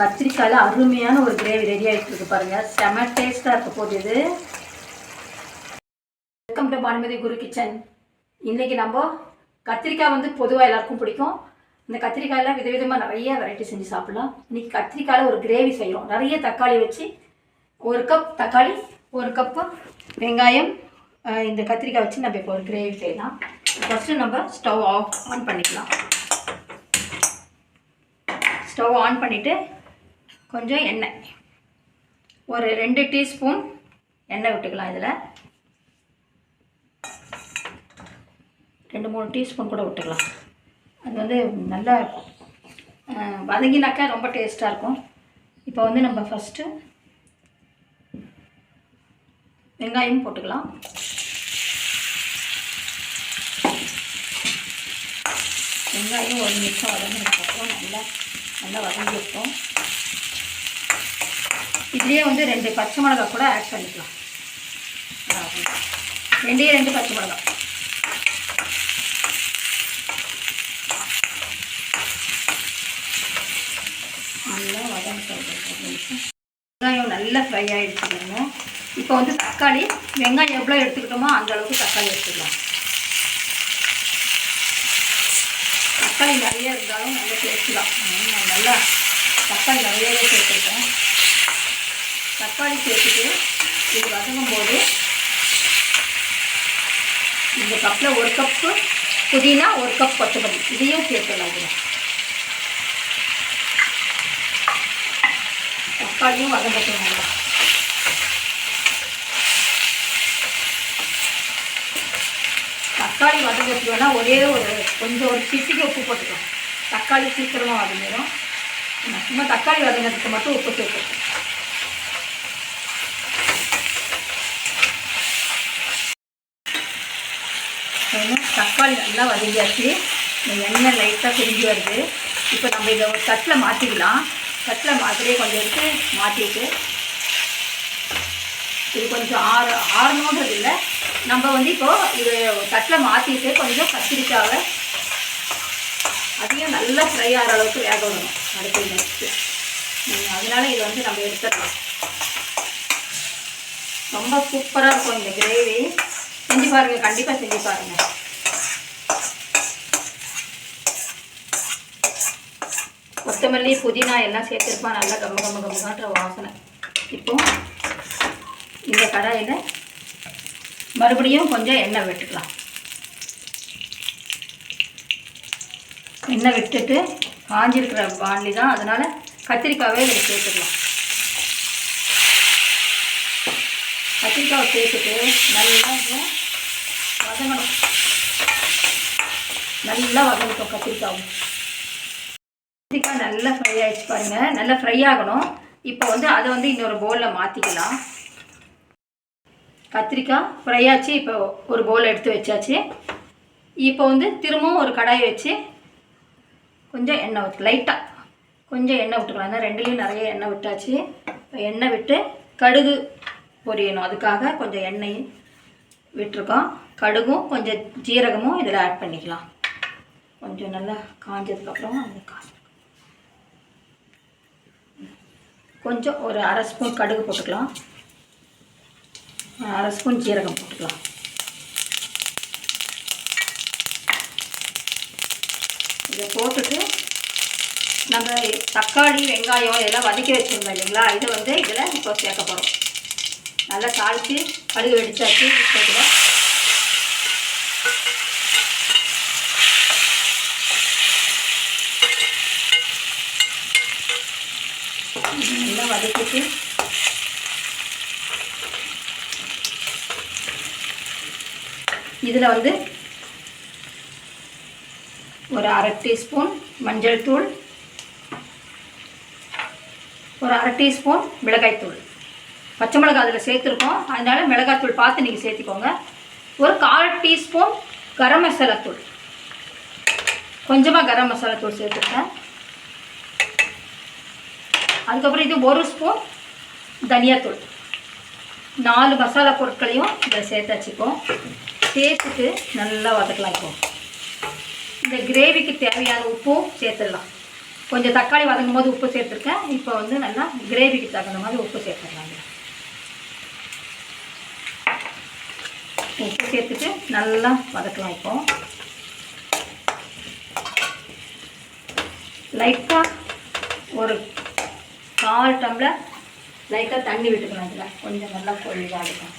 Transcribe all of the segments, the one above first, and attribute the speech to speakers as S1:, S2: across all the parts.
S1: கத்திரிக்காயில் அருமையான ஒரு gravy ready ஆகிட்டு இருக்கு பாருங்க. செம டேஸ்ட்டாக இருக்க போகுது. இது welcome to Banumathi Guru kitchen இன்றைக்கி நம்ம கத்திரிக்காய் வந்து பொதுவாக எல்லாருக்கும் பிடிக்கும். இந்த கத்திரிக்காயில் விதவிதமாக நிறைய வெரைட்டி செஞ்சு சாப்பிடலாம். இன்றைக்கி கத்திரிக்காயில் ஒரு கிரேவி செய்கிறோம் நிறைய தக்காளி வச்சு ஒரு கப் தக்காளி ஒரு கப்பு வெங்காயம் இந்த கத்திரிக்காய் வச்சு நம்ம இப்போ ஒரு கிரேவி செய்யலாம். ஃபஸ்ட்டு நம்ம ஸ்டவ் ஆஃப் ஆன் பண்ணிக்கலாம். ஸ்டவ் ஆன் பண்ணிவிட்டு கொஞ்சம் எண்ணெய். ஒரு ரெண்டு டீஸ்பூன் எண்ணெய் விட்டுக்கலாம் இதில். ரெண்டு மூணு டீஸ்பூன் கூட விட்டுக்கலாம். அது வந்து நல்லா வதங்கினாக்கா ரொம்ப டேஸ்ட்டாக இருக்கும். இப்போ வந்து நம்ம ஃபஸ்ட்டு வெங்காயம் போட்டுக்கலாம். வெங்காயம் ஒரு நிமிஷம் வதங்கினதுக்கப்புறம் நல்லா நல்லா வதங்கி இருக்கும் இதுலேயே வந்து ரெண்டு பச்சை மிளகா கூட ஆட் பண்ணிக்கலாம். ரெண்டே ரெண்டு பச்சை மிளகா. நல்லா வதங்கிட்டோம் வெங்காயம் நல்லா ஃப்ரை ஆகிடுச்சு இப்போ வந்து தக்காளி வெங்காயம் எவ்வளோ எடுத்துக்கிட்டோமோ அந்த அளவுக்கு தக்காளி எடுத்துக்கலாம். தக்காளி நிறைய இருந்தாலும் நல்லா டேஸ்ட்டு தான். நல்லா தக்காளி நிறையவே சேர்த்துருக்கேன். தக்காளி சேர்த்துட்டு இது வதங்கும் போது இந்த கப்பில் ஒரு கப்பு புதினா ஒரு கப் கொத்தமல்லி. இதையும் சேர்த்துடலாம் இதில். தக்காளியும் வதங்கட்டும் நல்லா. தக்காளி வதங்கிறதுக்கு வேணால் ஒரே ஒரு கொஞ்சம் ஒரு சிசிக்கு உப்பு போட்டுக்கலாம். தக்காளி சீக்கிரமாக வதங்கிடும். சும்மா தக்காளி வதங்கிறதுக்கு மட்டும் உப்பு சேர்த்துக்கணும் ஏன்னா தக்காளி நல்லா வதங்கியாச்சு. இந்த எண்ணெய் லைட்டாக பிரிஞ்சு வருது. இப்போ நம்ம இதை ஒரு தட்டில் மாற்றிக்கலாம் தட்டில் மாற்றிலே கொஞ்சம் எடுத்து மாற்றிட்டு இது கொஞ்சம் ஆறு ஆறணுன்றது இல்லை. நம்ம வந்து இப்போ இது தட்டில் மாற்றிட்டு கொஞ்சம் கத்திரிக்காவை அதையும் நல்லா ஃப்ரை ஆகிற அளவுக்கு வேக விடணும். அடுத்து நெக்ஸ்ட்டு அதனால் இதை வந்து நம்ம எடுத்துடலாம். ரொம்ப சூப்பராக இருக்கும் இந்த கிரேவி செஞ்சு பாருங்கள் கண்டிப்பாக செஞ்சு பாருங்கள் கொத்தமல்லி புதினா எல்லாம் சேர்த்துருப்பா நல்லா கம்ம கம்ம கம்மகான்ற வாசனை. இப்போ இந்த கடாயில் மறுபடியும் கொஞ்சம் எண்ணெய் விட்டுக்கலாம். எண்ணெய் விட்டுட்டு காஞ்சிருக்கிற பாண்டி தான் அதனால் கத்திரிக்காவே இதில் சேர்த்துக்கலாம். கத்திரிக்காவை சேர்த்துட்டு நல்லா வதங்கணும் நல்லா வதங்கட்டும் கத்திரிக்காவும் கத்திரிக்காய் நல்லா ஃப்ரை ஆகிடுச்சு பாருங்கள் நல்லா ஃப்ரை ஆகணும். இப்போ வந்து அதை வந்து இன்னொரு பவுலில் மாற்றிக்கலாம் கத்திரிக்காய் ஃப்ரை ஆச்சு. இப்போ ஒரு பவுல் எடுத்து வச்சாச்சு. இப்போ வந்து திரும்பவும் ஒரு கடாய் வச்சு கொஞ்சம் எண்ணெய் ஊற்று லைட்டாக கொஞ்சம் எண்ணெய் விட்டுக்கலாம். ஏன்னா ரெண்டுலேயும் நிறைய எண்ணெய் விட்டாச்சு. இப்போ எண்ணெய் விட்டு கடுகு பொரியணும். அதுக்காக கொஞ்சம் எண்ணெய் விட்டுருக்கோம். கடுகும் கொஞ்சம் ஜீரகமும் இதில் ஆட் பண்ணிக்கலாம். கொஞ்சம் நல்லா காஞ்சதுக்கப்புறம் அந்த காசு. கொஞ்சம் ஒரு அரை ஸ்பூன் கடுகு போட்டுக்கலாம். அரை ஸ்பூன் ஜீரகம் போட்டுக்கலாம். இதை போட்டுட்டு நம்ம தக்காளி வெங்காயம் இதெல்லாம் வதக்கி வச்சுருந்தோம் இல்லைங்களா? இது வந்து இதில் இப்போ சேர்க்க போகிறோம் நல்லா தாளித்து கடுகு வெடிச்சாச்சு. இப்போ நல்லா வதக்கிட்டு. இதில் வந்து ஒரு அரை டீஸ்பூன் மஞ்சள் தூள் ஒரு அரை டீஸ்பூன் மிளகாய்த்தூள் பச்சை மிளகாய் அதில் சேர்த்துருக்கோம். அதனால் மிளகாத்தூள் பார்த்து நீங்கள் சேர்த்துக்கோங்க. ஒரு கால் டீஸ்பூன் கரம் மசாலா தூள். கொஞ்சமாக கரம் மசாலா தூள் சேர்த்துருக்கேன். அதுக்கப்புறம் இது ஒரு ஸ்பூன் தனியாத்தூள் நாலு மசாலா பொருட்களையும் இதில் சேர்த்து வச்சுப்போம். சேர்த்துட்டு நல்லா வதக்கலாம் இப்போ. இந்த கிரேவிக்கு தேவையான உப்பும் சேர்த்துடலாம். கொஞ்சம் தக்காளி வதங்கும் போது உப்பு சேர்த்துருக்கேன். இப்போ வந்து நல்லா கிரேவிக்கு தகுந்த மாதிரி உப்பு சேர்த்துடலாங்க உப்பு சேர்த்துட்டு நல்லா வதக்கலாம் இப்போ. லைட்டாக ஒரு கால் டம்ளர் லைட்டாக தண்ணி விட்டுக்கலாம் இதில். கொஞ்சம் நல்லா கொள்ளியாக இருக்கும்.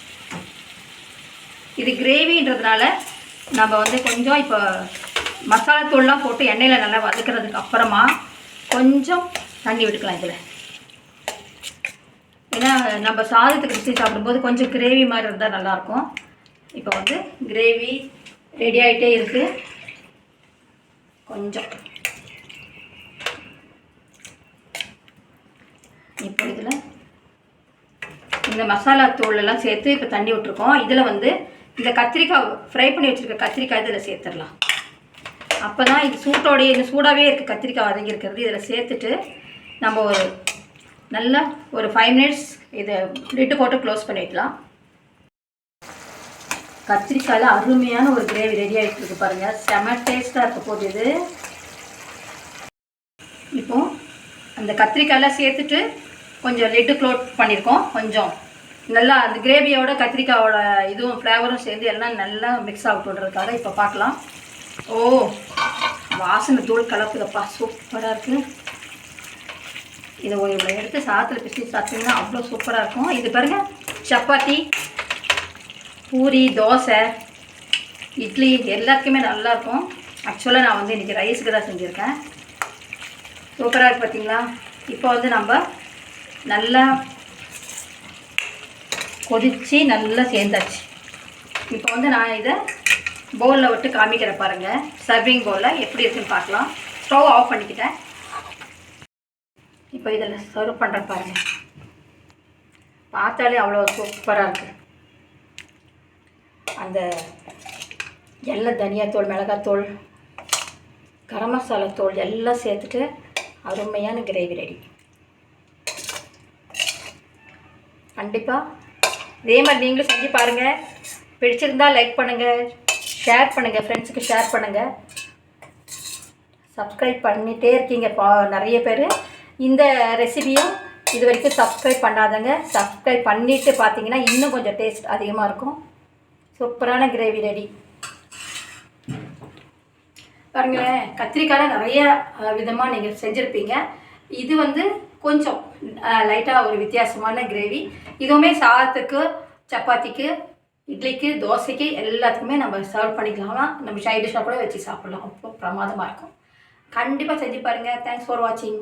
S1: இது கிரேவின்றதுனால நம்ம வந்து கொஞ்சம் இப்போ மசாலா தூள்லாம் போட்டு எண்ணெயில் நல்லா வதக்கிறதுக்கு அப்புறமா கொஞ்சம் தண்ணி விட்டுக்கலாம் இதில். ஏன்னா நம்ம சாதத்துக்கு வச்சு சாப்பிடும்போது கொஞ்சம் கிரேவி மாதிரி இருந்தால் நல்லாயிருக்கும் இப்போ வந்து கிரேவி ரெடி ஆகிட்டே இருக்குது கொஞ்சம். இப்போ இதில் இந்த மசாலா தூள் எல்லாம் சேர்த்து இப்போ தண்ணி விட்ருக்கோம் இதில் வந்து இந்த கத்திரிக்காய் ஃப்ரை பண்ணி வச்சுருக்க கத்திரிக்காய் இதில் சேர்த்துடலாம். அப்போ தான் இது சூட்டோடைய இந்த சூடாகவே இருக்குது கத்திரிக்காய் வதங்கி இருக்கிறது இதில் சேர்த்துட்டு நம்ம ஒரு நல்லா ஒரு ஃபைவ் மினிட்ஸ் இதை லிட்டு போட்டு க்ளோஸ் பண்ணி வைக்கலாம் கத்திரிக்காயில் அருமையான ஒரு கிரேவி ரெடி ஆகிட்டு இருக்கு பாருங்கள் செம டேஸ்ட்டாக இருக்க போகுது இது. இப்போ அந்த கத்திரிக்காயெல்லாம் சேர்த்துட்டு கொஞ்சம் லெட்டு க்ளோட் பண்ணியிருக்கோம் கொஞ்சம். நல்லா அந்த கிரேவியோட கத்திரிக்காயோட இதுவும் ஃப்ளேவரும் சேர்ந்து எல்லாம் நல்லா மிக்ஸ் ஆகட்டுன்றதுக்காக இப்போ பார்க்கலாம். ஓ வாசனை தூள் கலப்புதப்பா சூப்பராக இருக்குது இதை ஒரு இவ்வளோ எடுத்து சாத்தில் பிசி சாப்பிட்டீங்கன்னா அவ்வளோ சூப்பராக இருக்கும். இது பாருங்கள் சப்பாத்தி. பூரி தோசை இட்லி எல்லாத்துக்குமே நல்லாயிருக்கும். ஆக்சுவலாக நான் வந்து இன்றைக்கி ரைஸுக்கு தான் செஞ்சுருக்கேன். சூப்பராக இருக்குது பார்த்தீங்களா இப்போ வந்து நம்ம நல்லா கொதித்து நல்லா சேர்ந்தாச்சு. இப்போ வந்து நான் இதை பவுலில் விட்டு காமிக்கிறேன் பாருங்கள் சர்விங் பவுலில் எப்படி இருக்குன்னு பார்க்கலாம். ஸ்டவ் ஆஃப் பண்ணிக்கிட்டேன். இப்போ இதில் சர்வ் பண்ணுறேன் பாருங்கள் பார்த்தாலே அவ்வளோ சூப்பராக இருக்குது அந்த எல்லாம் தனியாத்தூள் மிளகாத்தூள் கரம் மசாலா தூள் எல்லாம் சேர்த்துட்டு அருமையான கிரேவி ரெடி கண்டிப்பாக இதே மாதிரி நீங்களும் செஞ்சு பாருங்கள் பிடிச்சிருந்தா லைக் பண்ணுங்கள் ஷேர் பண்ணுங்கள் ஃப்ரெண்ட்ஸுக்கு ஷேர் பண்ணுங்கள் சப்ஸ்கிரைப் பண்ணிகிட்டே இருக்கீங்க பா நிறைய பேர். இந்த ரெசிபியும் இது வரைக்கும் சப்ஸ்கிரைப் பண்ணாதங்க சப்ஸ்கிரைப் பண்ணிவிட்டு பார்த்தீங்கன்னா இன்னும் கொஞ்சம் டேஸ்ட் அதிகமாக இருக்கும். சூப்பரான கிரேவி ரெடி பாருங்களேன் கத்திரிக்காயில் நிறைய விதமாக நீங்கள் செஞ்சுருப்பீங்க. இது வந்து கொஞ்சம் லைட்டாக ஒரு வித்தியாசமான கிரேவி இதுவுமே சாதத்துக்கு சப்பாத்திக்கு இட்லிக்கு தோசைக்கு எல்லாத்துக்குமே நம்ம சர்வ் பண்ணிக்கலாம். நம்ம சைட் டிஷ்ஷாக கூட வச்சு சாப்பிட்லாம். ரொம்ப பிரமாதமாக இருக்கும். கண்டிப்பாக செஞ்சு பாருங்கள் தேங்க்ஸ் ஃபார் வாட்சிங்